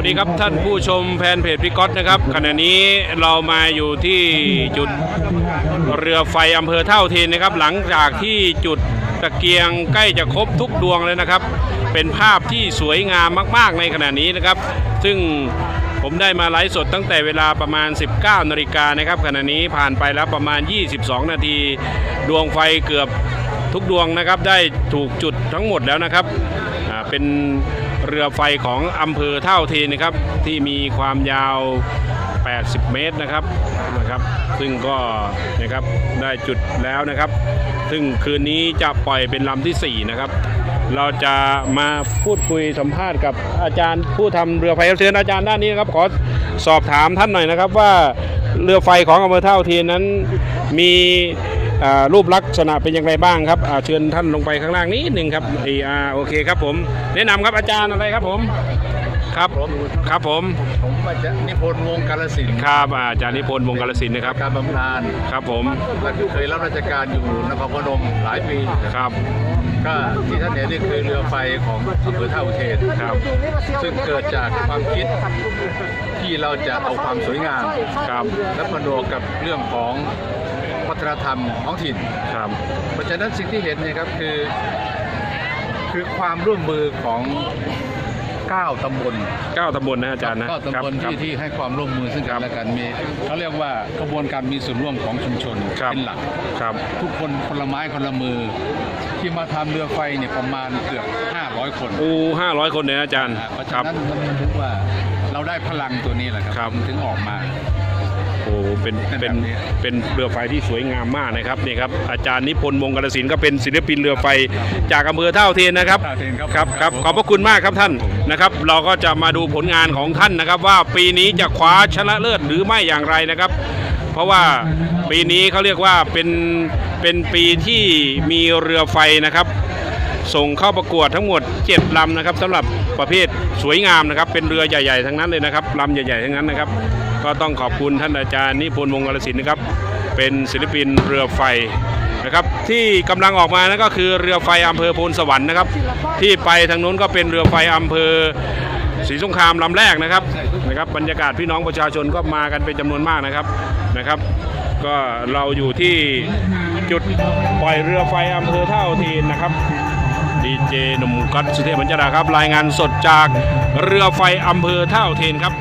วัสดีครับท่านผู้ชมแฟนเพจพี่ก๊อตนะครับขณะนี้เรามาอยู่ที่จุดเรือไฟอำเภอเท่าเทนนะครับ หลังจากที่จุดตะเกียงใกล้จะครบทุกดวงเลยนะครับ เป็นภาพที่สวยงามมาก ๆ ในขณะนี้นะครับ ซึ่งผมได้มาไลฟ์สดตั้งแต่เวลาประมาณ 19นาฬิกานะครับขณะนี้ผ่านไปแล้วประมาณ 22 นาที ดวงไฟเกือบทุกดวงนะครับ ได้ถูกจุดทั้งหมดแล้วนะครับเป็น เรือไฟของอำเภอเท่าเทนนะครับ ที่มีความยาว 80 เมตรนะครับนะครับ ซึ่งก็นะครับได้จุดแล้วนะครับ ซึ่งคืนนี้จะปล่อยเป็นลำที่ 4 นะครับ เราจะมาพูดคุยสัมภาษณ์กับอาจารย์ผู้ทำเรือไฟเชิญอาจารย์ด้านนี้นะครับขอสอบถามท่านหน่อยนะครับว่าเรือไฟของอำเภอเท่าเทีนั้นมี รูปลักษณะเป็นอย่างไรบ้างครับอ่าเชิญท่านลงไปข้างล่างนิดหนึ่งครับอ่าโอเคครับผม แนะนำครับอาจารย์อะไรครับผมครับครับผมผมมาจากนิพนธ์วงศ์กาลสินธุ์ครับอาจารย์นิพนธ์วงศ์กาลสินธุ์นะครับการบำนาญครับผมและเคยรับราชการอยู่นครพนมหลายปีครับก็ที่ท่านเห็นนี่คือเรือไฟของอำเภอท่าอุเทนครับ ซึ่งเกิดจากความคิดที่เราจะเอาความสวยงามครับและผนวกกับเรื่องของ วัฒนธรรมท้องถิ่น ครับ เพราะฉะนั้นสิ่งที่เห็นเนี่ยครับคือ คือความร่วมมือของ 9 ตำบล เก้าตำบลนะอาจารย์นะก็ตำบลครับ ที่ที่ให้ความร่วมมือซึ่งกันและกันมีเขาเรียกว่ากระบวนการมีส่วนร่วมของชุมชนครับ เป็นหลัก ครับ ทุกคนคนละไม้คนละมือ ที่มาทำเรือไฟเนี่ยประมาณเกือบ 500 คน อูห้าร้อยคนเลยนะอาจารย์นะเพราะคฉะรับ นั้นมันถึงว่าเราได้พลังตัวนี้แหละครับครับ มันถึงออกมา โอ้เป็นเป็นเป็นแบบนี้เป็นเรือไฟที่สวยงามมากนะครับนี่ครับอาจารย์นิพนธ์วงศ์กาลสินธุ์ก็เป็นศิลปินเรือไฟจากอำเภอเท่าเทียนนะครับเท่าเทียนครับครับครับผมขอบพระคุณมากครับท่านนะครับเราก็จะมาดูผลงานของท่านนะครับ ว่าปีนี้จะคว้าชนะเลิศหรือไม่อย่างไรนะครับ เพราะว่าปีนี้เขาเรียกว่าเป็นเป็นปีที่มีเรือไฟนะครับส่งเข้าประกวดทั้งหมด 7 ลำนะครับสำหรับประเภทสวยงามนะครับ เป็นเรือใหญ่ๆ ทั้งนั้นเลยนะครับลำใหญ่ๆ ทั้งนั้นนะครับ ก็ต้องขอบคุณท่านอาจารย์นิพนธ์วงศ์กาลสินธุ์นะครับ เป็นศิลปินเรือไฟนะครับ ที่กำลังออกมานั่นก็คือเรือไฟอำเภอโพนสวรรค์นะครับ ที่ไปทางนู้นก็เป็นเรือไฟอำเภอศรีสงครามลำแรกนะครับนะครับ บรรยากาศพี่น้องประชาชนก็มากันเป็นจำนวนมากนะครับนะครับ ก็เราอยู่ที่จุดปล่อยเรือไฟอำเภอเท่าทีนนะครับดีเจหนุ่มก๊อตสุเทพบรรจดาครับ รายงานสดจากเรือไฟอำเภอท่าอุเทนครับ